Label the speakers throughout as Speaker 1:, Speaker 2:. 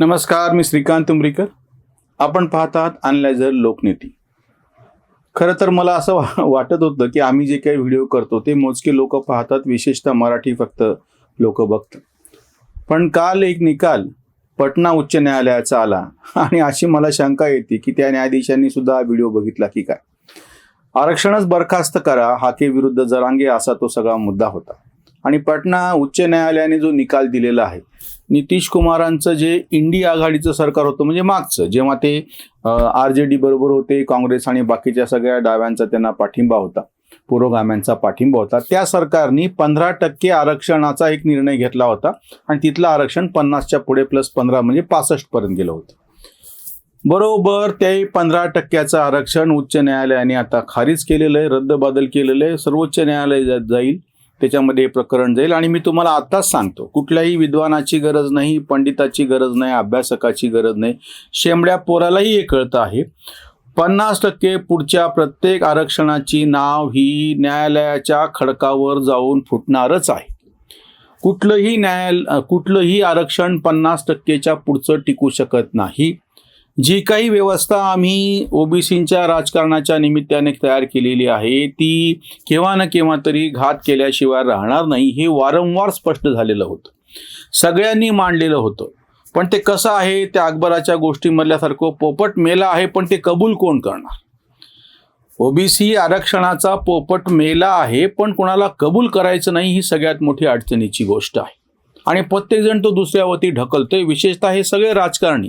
Speaker 1: नमस्कार मी श्रीकांत उमरीकर आपण पाहतात आहात अनलायझर लोकनेती. खरं तर मला असं वाटत होतं की आम्ही जे काही व्हिडिओ करतो ते मोजके लोक पाहतात विशेषतः मराठी फक्त लोक बघतात. पण काल एक निकाल पटना उच्च न्यायालयाचा आला आणि अशी मला शंका येते की त्या न्यायाधीशांनी सुद्धा हा व्हिडिओ बघितला की काय? आरक्षणच बरखास्त करा हाके विरुद्ध जरांगे असा तो सगळा मुद्दा होता. आणि पटना उच्च न्यायालयाने जो निकाल दिलेला आहे नितीश कुमारांचं जे इंडिया आघाडीचं सरकार होतं म्हणजे मागचं जेव्हा ते आर जे डी बरोबर होते काँग्रेस आणि बाकीच्या सगळ्या डाव्यांचा त्यांना पाठिंबा होता पुरोगाम्यांचा पाठिंबा होता त्या सरकारनी पंधरा टक्के आरक्षणाचा एक निर्णय घेतला होता आणि तिथलं आरक्षण पन्नासच्या पुढे प्लस पंधरा म्हणजे पासष्ट पर्यंत गेलं होतं. बरोबर ते पंधरा टक्क्याचं आरक्षण उच्च न्यायालयाने आता खारिज केलेलं आहे रद्दबादल केलेलं आहे सर्वोच्च न्यायालय जा- जाईल. त्याच्यामध्ये प्रकरण जाईल. आणि मी तुम्हाला आत्ताच सांगतो कुठल्याही विद्वानाची गरज नाही पंडिताची गरज नाही अभ्यासकाची गरज नाही. शेंबड्या पोरालाही हे कळतं आहे. पन्नास टक्के पुढच्या प्रत्येक आरक्षणाची नाव ही न्यायालयाच्या खडकावर जाऊन फुटणारच आहे. कुठलंही न्यायाल कुठलंही आरक्षण पन्नास टक्केच्या पुढचं टिकू शकत नाही. जी काही व्यवस्था आम्ही ओबीसींच्या राजकारणाच्या निमित्ताने तयार केलेली आहे ती केव्हा ना केव्हा तरी घात केल्याशिवाय राहणार नाही हे वारंवार स्पष्ट झालेलं होतं. सगळ्यांनी मांडलेलं होतं. पण ते कसं आहे त्या अकबराच्या गोष्टीमधल्यासारखं पोपट मेला आहे पण ते कबूल कोण करणार? ओबीसी आरक्षणाचा पोपट मेला आहे पण कोणाला कबूल करायचं नाही ही सगळ्यात मोठी अडचणीची गोष्ट आहे. आणि प्रत्येकजण तो दुसऱ्यावरती ढकलतोय विशेषतः हे सगळे राजकारणी.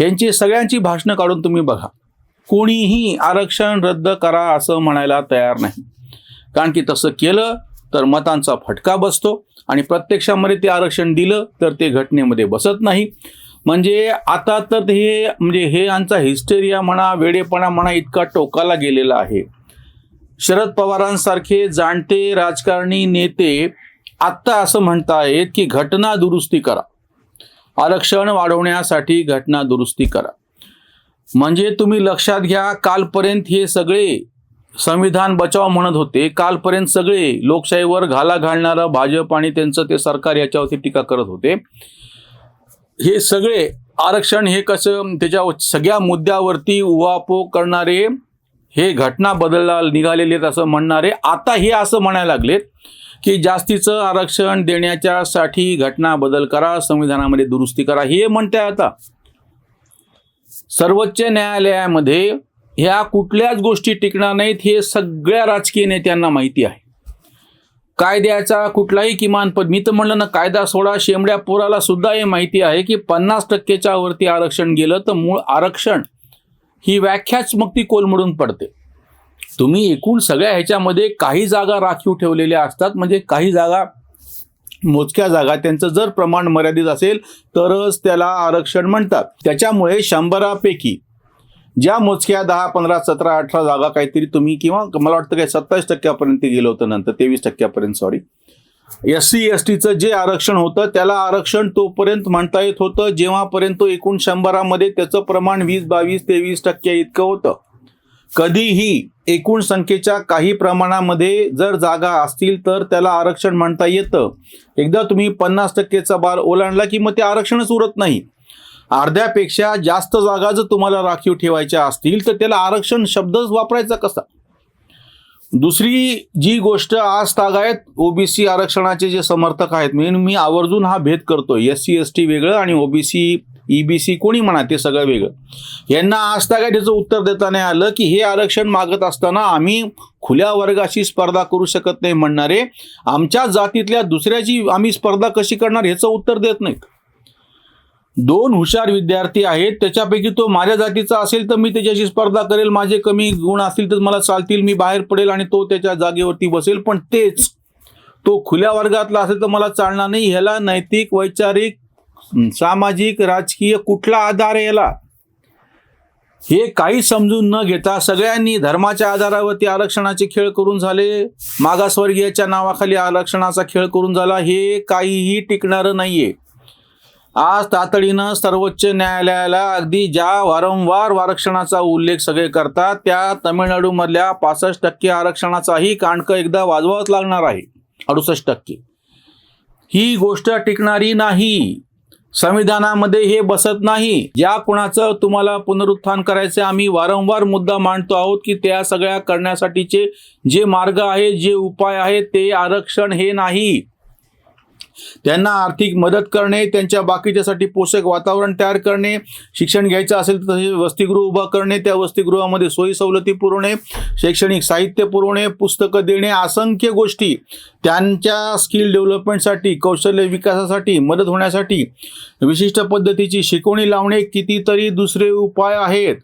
Speaker 1: यांची सगळ्यांची भाषणं काढून तुम्ही बघा. कोणीही आरक्षण रद्द करा असं म्हणायला तयार नाही. कारण की तसं केलं तर मतांचा फटका बसतो आणि प्रत्यक्षामध्ये ते आरक्षण दिलं तर ते घटनेमध्ये बसत नाही. म्हणजे आता तर हे म्हणजे हे यांचा हिस्टेरिया म्हणा वेडेपणा म्हणा इतका टोकाला गेलेला आहे. शरद पवारांसारखे जाणते राजकारणी नेते आत्ता असं म्हणतायत की घटना दुरुस्ती करा. आरक्षण वाढवण्यासाठी घटना दुरुस्ती करा. म्हणजे तुम्ही लक्षात घ्या कालपर्यंत हे सगळे संविधान बचाव म्हणत होते. कालपर्यंत सगळे लोकशाहीवर घाला घालणारं भाजप आणि त्यांचं ते सरकार याच्यावरती टीका करत होते. हे सगळे आरक्षण हे कसं त्याच्या सगळ्या मुद्द्यावरती उहापोह करणारे हे घटना बदलला निघालेले आहेत असं म्हणणारे. आता हे असं म्हणायला लागलेत की जास्तीचं आरक्षण देण्याच्यासाठी घटना बदल करा संविधानामध्ये दुरुस्ती करा हे म्हणते आता. सर्वोच्च न्यायालयामध्ये ह्या कुठल्याच गोष्टी टिकणार नाहीत हे सगळ्या राजकीय नेत्यांना माहिती आहे. कायद्याचा कुठलाही किमान पद मी तर म्हणलं ना कायदा सोडा शेंबड्या पोराला सुद्धा हे माहिती आहे की पन्नास टक्केच्या वरती आरक्षण गेलं तर मूळ आरक्षण ही व्याख्याच मग ती कोलमडून पडते. तुम्ही एकूण सगळ्या ह्याच्यामध्ये काही जागा राखीव ठेवलेल्या असतात. म्हणजे काही जागा मोजक्या जागा त्यांचं जर प्रमाण मर्यादित असेल तरच त्याला आरक्षण म्हणतात. त्याच्यामुळे शंभरापैकी ज्या मोजक्या दहा पंधरा सतरा अठरा जागा काहीतरी तुम्ही किंवा मला वाटतं काय सत्तावीस टक्क्यापर्यंत गेलं होतं नंतर तेवीस टक्क्यापर्यंत सॉरी एस सी एस टीचं जे आरक्षण होतं त्याला आरक्षण तोपर्यंत म्हणता येत होतं जेव्हापर्यंत एकूण शंभरामध्ये त्याचं प्रमाण वीस बावीस तेवीस टक्के इतकं होतं. कधीही एकूण संख्येच्या काही प्रमाणामध्ये जर जागा असतील तर त्याला आरक्षण म्हणता येतं. एकदा तुम्ही पन्नास टक्केचा बार ओलांडला की मग ते आरक्षणच उरत नाही. अर्ध्यापेक्षा जास्त जागा जर तुम्हाला राखीव ठेवायच्या असतील तर त्याला आरक्षण शब्दच वापरायचा कसा? दुसरी जी गोष्ट आज तागायत ओबीसी आरक्षणाचे जे समर्थक आहेत मेन मी आवर्जून हा भेद करतो एस सी एस टी वेगळं आणि ओबीसी ईबीसी कोणी म्हणा ते सगळं वेगळं. यांना आज तागायत याचं उत्तर देताना आलं की हे आरक्षण मागत असताना आम्ही खुल्या वर्गाशी स्पर्धा करू शकत नाही म्हणणारे. आमच्या जातीतल्या दुसऱ्याची आम्ही स्पर्धा कशी करणार ह्याचं उत्तर देत नाहीत. दोन हुशार विद्यार्थी आहेत. त्याच्यापैकी तो माझ्या जातीचा असेल तर मी त्याच्याशी स्पर्धा करेल. माझे कमी गुण असतील तर मला चालतील. मी बाहेर पडेल आणि तो त्याच्या जागेवरती बसेल. पण तेच तो खुल्या वर्गातला असेल तर मला चालणार नाही. ह्याला नैतिक वैचारिक सामाजिक राजकीय कुठला आधार आहे याला? हे काही समजून न घेता सगळ्यांनी धर्माच्या आधारावरती आरक्षणाचे खेळ करून झाले. मागासवर्गीयाच्या नावाखाली आरक्षणाचा खेळ करून झाला. हे काहीही टिकणारं नाहीये. आज तातडीनं सर्वोच्च न्यायालयाला अगदी ज्या वारंवार आरक्षणाचा उल्लेख सगळे करतात त्या तमिळनाडूमधल्या पासष्ट टक्के आरक्षणाचाही कांडक एकदा वाजवावंच लागणार आहे. अडुसष्ट टक्के. ही गोष्ट टिकणारी नाही. संविधानामध्ये हे बसत नाही. ज्या कुणाचं तुम्हाला पुनरुत्थान करायचं आम्ही वारंवार मुद्दा मांडतो आहोत की त्या सगळ्या करण्यासाठीचे जे मार्ग आहेत जे उपाय आहेत ते आरक्षण हे नाही. त्यांना आर्थिक मदत करणे त्यांच्या बाकीच्यासाठी पोषक वातावरण तयार करणे शिक्षण घ्यायचं असेल तर तसे वसतिगृह उभं करणे त्या वसतिगृहामध्ये सोयी सवलती पुरवणे शैक्षणिक साहित्य पुरवणे पुस्तकं देणे असंख्य गोष्टी त्यांच्या स्किल डेव्हलपमेंटसाठी कौशल्य विकासासाठी मदत होण्यासाठी विशिष्ट पद्धतीची शिकवणी लावणे कितीतरी दुसरे उपाय आहेत.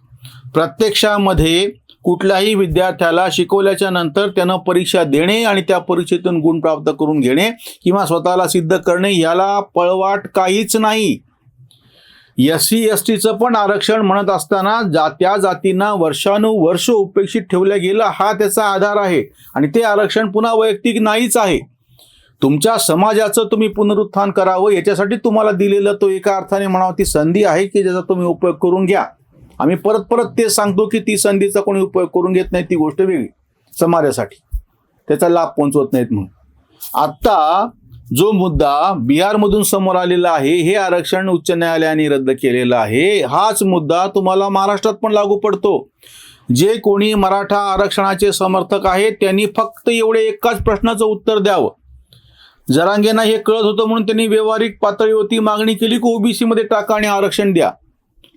Speaker 1: प्रत्यक्षामध्ये कुठल्याही विद्यार्थ्याला शिकवल्याच्या नंतर त्यानं परीक्षा देणे आणि त्या परीक्षेतून गुण प्राप्त करून घेणे किंवा स्वतःला सिद्ध करणे याला पळवाट काहीच नाही. एस सी एस टीचं पण आरक्षण म्हणत असताना जा त्या जातींना वर्षानुवर्ष उपेक्षित ठेवलं गेलं हा त्याचा आधार आहे. आणि ते आरक्षण पुन्हा वैयक्तिक नाहीच आहे. तुमच्या समाजाचं तुम्ही पुनरुत्थान करावं याच्यासाठी तुम्हाला दिलेलं तो एका अर्थाने म्हणावं ती संधी आहे की ज्याचा तुम्ही उपयोग करून घ्या. आम्ही परत परत ते सांगतो की ती संधीचा कोणी उपयोग करून घेत नाही ती गोष्ट वेगळी समाजासाठी. त्याचा लाभ पोहोचवत नाहीत म्हणून. आत्ता जो मुद्दा बिहारमधून समोर आलेला आहे हे आरक्षण उच्च न्यायालयाने रद्द केलेलं आहे हाच मुद्दा तुम्हाला महाराष्ट्रात पण लागू पडतो. जे कोणी मराठा आरक्षणाचे समर्थक आहेत त्यांनी फक्त एवढे एकाच प्रश्नाचं उत्तर द्यावं. जरांगेंना हे कळत होतं म्हणून त्यांनी व्यावहारिक पातळीवरती मागणी केली की ओबीसीमध्ये टाका आणि आरक्षण द्या.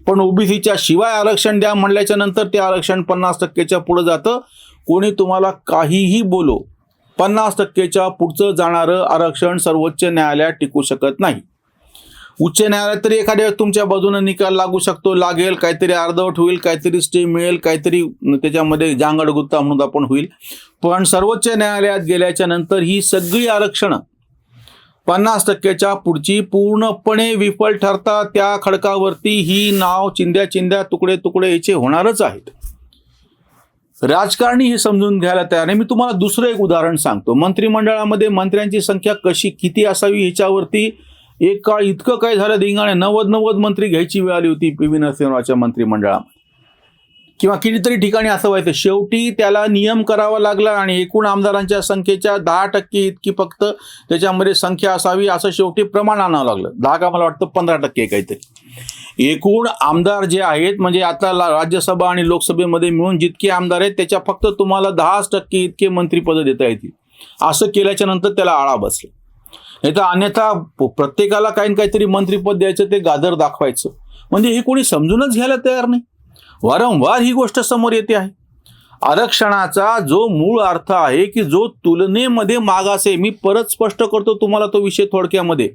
Speaker 1: पण ओबीसीच्या शिवाय आरक्षण द्या म्हणल्याच्या नंतर ते आरक्षण पन्नास टक्केच्या पुढं जातं. कोणी तुम्हाला काहीही बोलो पन्नास टक्केच्या पुढचं जाणारं आरक्षण सर्वोच्च न्यायालयात टिकू शकत नाही. उच्च न्यायालयात तरी एखाद्या तुमच्या बाजूने निकाल लागू शकतो लागेल काहीतरी अर्धवट होईल काहीतरी स्टे मिळेल काहीतरी त्याच्यामध्ये जांगड गुत्ता म्हणून आपण होईल. पण सर्वोच्च न्यायालयात गेल्याच्यानंतर ही सगळी आरक्षणं पन्नास टक्क्याच्या पुढची पूर्णपणे विफल ठरता त्या खडकावरती ही नाव चिंध्या चिंध्या तुकडे तुकडे याचे होणारच आहेत. राजकारणी हे समजून घ्यायला तयार नाही. मी तुम्हाला दुसरं एक उदाहरण सांगतो. मंत्रिमंडळामध्ये मंत्र्यांची संख्या कशी किती असावी ह्याच्यावरती एक काळ इतकं काय झालं धिंगाणे नव्वद नव्वद मंत्री घ्यायची वेळ आली होती पी. व्ही. नरसिंहरावच्या मंत्रिमंडळामध्ये. किंवा कितीतरी ठिकाणी असं व्हायचं. शेवटी त्याला नियम करावा लागला आणि एकूण आमदारांच्या संख्येच्या दहा टक्के इतकी फक्त त्याच्यामध्ये संख्या असावी असं शेवटी प्रमाण आणावं लागलं. दहा का मला वाटतं पंधरा टक्के काहीतरी. एकूण आमदार जे आहेत म्हणजे आता राज्यसभा आणि लोकसभेमध्ये मिळून जितके आमदार आहेत त्याच्या फक्त तुम्हाला दहाच टक्के इतके मंत्रिपद देता येतील. असं केल्याच्यानंतर त्याला आळा बसला. नाही तर अन्यथा प्रत्येकाला काही ना काहीतरी मंत्रिपद द्यायचं ते गादर दाखवायचं. म्हणजे हे कोणी समजूनच घ्यायला तयार नाही. वारंवार ही गोष्ट समोर येते आहे. आरक्षणाचा जो मूळ अर्थ आहे की जो तुलनेमध्ये मागास आहे मी परत स्पष्ट करतो तुम्हाला तो विषय थोडक्यामध्ये.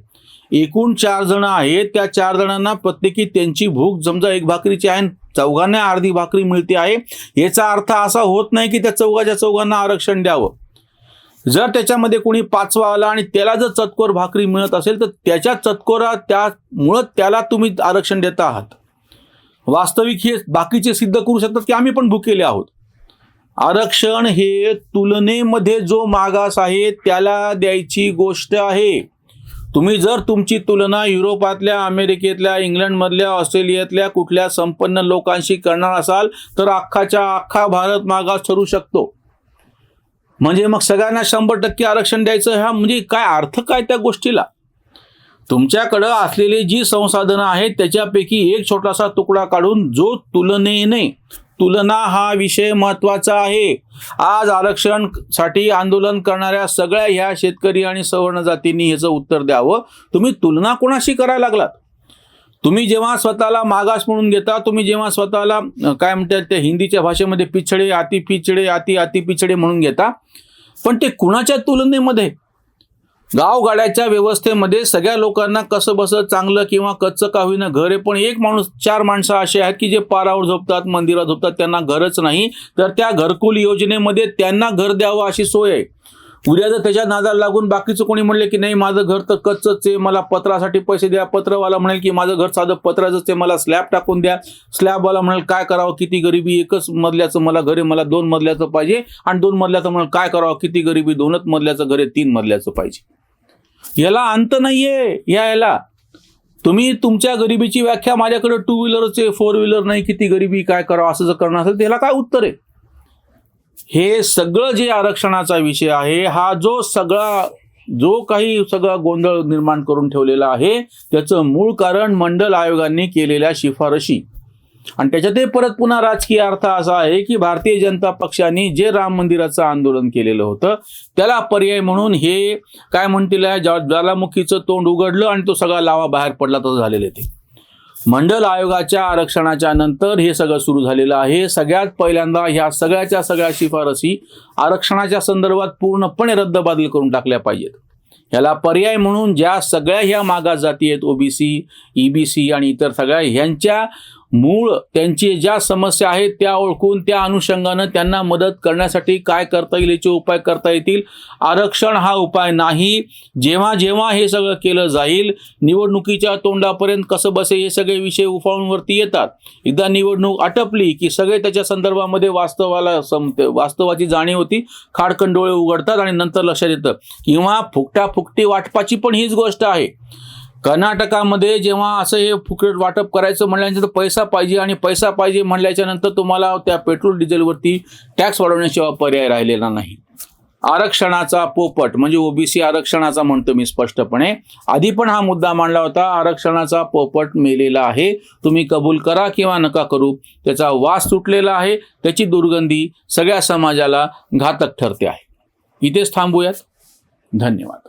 Speaker 1: एकूण चार जण आहेत त्या चार जणांना प्रत्येकी त्यांची भूक समजा एक भाकरीची आहे आणि चौघांना अर्धी भाकरी मिळते आहे. याचा अर्थ असा होत नाही की त्या चौघाच्या चौघांना आरक्षण द्यावं. जर त्याच्यामध्ये कोणी पाचवा आला आणि त्याला जर चतकोर भाकरी मिळत असेल तर त्याच्या चतकोरा त्यामुळं त्याला तुम्ही आरक्षण देता आहात. वास्तविक हे बाकीचे सिद्ध करू शकतात की आम्ही पण भुकेले आहोत. आरक्षण हे तुलनेमध्ये जो मागास आहे त्याला द्यायची गोष्ट आहे. तुम्ही जर तुमची तुलना युरोपातल्या अमेरिकेतल्या इंग्लंडमधल्या ऑस्ट्रेलियातल्या कुठल्या संपन्न लोकांशी करणार असाल तर अख्खाच्या अख्खा भारत मागास ठरू शकतो. म्हणजे मग सगळ्यांना शंभर टक्के आरक्षण द्यायचं हा म्हणजे काय अर्थ काय त्या गोष्टीला? तुमच्याकडं असलेली जी संसाधनं आहेत त्याच्यापैकी एक छोटासा तुकडा काढून जो तुलनेने तुलना हा विषय महत्त्वाचा आहे. आज आरक्षणसाठी आंदोलन करणाऱ्या सगळ्या ह्या शेतकरी आणि सवर्ण जातींनी ह्याचं उत्तर द्यावं. तुम्ही तुलना कोणाशी करायला लागलात? तुम्ही जेव्हा स्वतःला मागास म्हणून घेता तुम्ही जेव्हा स्वतःला काय म्हणतात त्या हिंदीच्या भाषेमध्ये पिछडे अति पिछडे अति अति पिछडे म्हणून घेता पण ते कुणाच्या तुलनेमध्ये? गावगाड्याच्या व्यवस्थेमध्ये सगळ्या लोकांना कसं बसं चांगलं किंवा कच्चं का होईना घर आहे पण एक माणूस चार माणसं असे आहेत की जे पारावर झोपतात मंदिरात झोपतात त्यांना घरच नाही. तर त्या घरकुल योजनेमध्ये त्यांना घर द्यावं अशी सोय आहे. उद्या जर त्याच्या नादाला लागून बाकीचं कोणी म्हणले की नाही माझं घर तर कच्चंच आहे मला पत्रासाठी पैसे द्या. पत्रवाला म्हणेल की माझं घर साधं पत्राचंच आहे मला स्लॅब टाकून द्या. स्लॅबवाला म्हणेल काय करावं? किती गरिबी? एकच मजल्याचं मला घर आहे मला दोन मजल्याचं पाहिजे आणि दोन मजल्याचं म्हणाल काय करावं? किती गरिबी? दोनच मजल्याचं घर आहे तीन मजल्याचं पाहिजे. याला अंत नाहीये या याला. तुम्ही तुमच्या गरिबीची व्याख्या माझ्याकडे टू व्हीलरचे फोर व्हीलर नाही किती गरिबी काय करावं असं जर करणार असेल त्याला काय उत्तर आहे? हे सगळं जे आरक्षणाचा विषय आहे हा जो सगळा जो काही सगळा गोंधळ निर्माण करून ठेवलेला आहे त्याचं मूळ कारण मंडल आयोगाने केलेल्या शिफारशी. आणि त्याच्यातही परत पुन्हा राजकीय अर्थ असा आहे की भारतीय जनता पक्षाने जे राम मंदिराचं आंदोलन केलेलं होतं त्याला पर्याय म्हणून हे काय म्हणतील ज्वालामुखीचं तोंड उघडलं आणि तो सगळा लावा बाहेर पडला तसं झालेलं आहे ते. मंडल आयोगाच्या आरक्षणाच्या नंतर हे सगळं सुरू झालेलं आहे. सगळ्यात पहिल्यांदा ह्या सगळ्याच्या सगळ्या शिफारसी आरक्षणाच्या संदर्भात पूर्णपणे रद्दबादल करून टाकल्या पाहिजेत. याला पर्याय म्हणून ज्या सगळ्या ह्या मागास जाती आहेत ओबीसी ईबीसी आणि इतर सगळ्या ह्यांच्या मूळ त्यांची ज्या समस्या आहेत त्या ओळखून त्या अनुषंगानं त्यांना मदत करण्यासाठी काय करता येईल याचे उपाय करता येतील? आरक्षण हा उपाय नाही. जेव्हा जेव्हा हे सगळं केलं जाईल निवडणुकीच्या तोंडापर्यंत कसं बसे हे सगळे विषय उफाळून वरती येतात. एकदा निवडणूक आटपली की सगळे त्याच्या संदर्भामध्ये वास्तवाला समते वास्तवाची जाणीव होती. खाडकंडोळे उघडतात आणि नंतर लक्षात येतं. किंवा फुकटा फुकटी वाटपाची पण हीच गोष्ट आहे. कर्नाटकामध्ये जेव्हा असं हे फुकट वाटप करायचं म्हणल्यानंतर पैसा पाहिजे आणि पैसा पाहिजे म्हणल्याच्या नंतर तुम्हाला त्या पेट्रोल डिझेलवरती टॅक्स वाढवण्याशिवाय पर्याय राहिलेला नाही. आरक्षणाचा पोपट म्हणजे ओबीसी आरक्षणाचा म्हणतो मी स्पष्टपणे. आधी पण हा मुद्दा मांडला होता आरक्षणाचा पोपट मेलेला आहे. तुम्ही कबूल करा किंवा नका करू त्याचा वास तुटलेला आहे त्याची दुर्गंधी सगळ्या समाजाला घातक ठरते आहे. इथेच थांबूयात. धन्यवाद.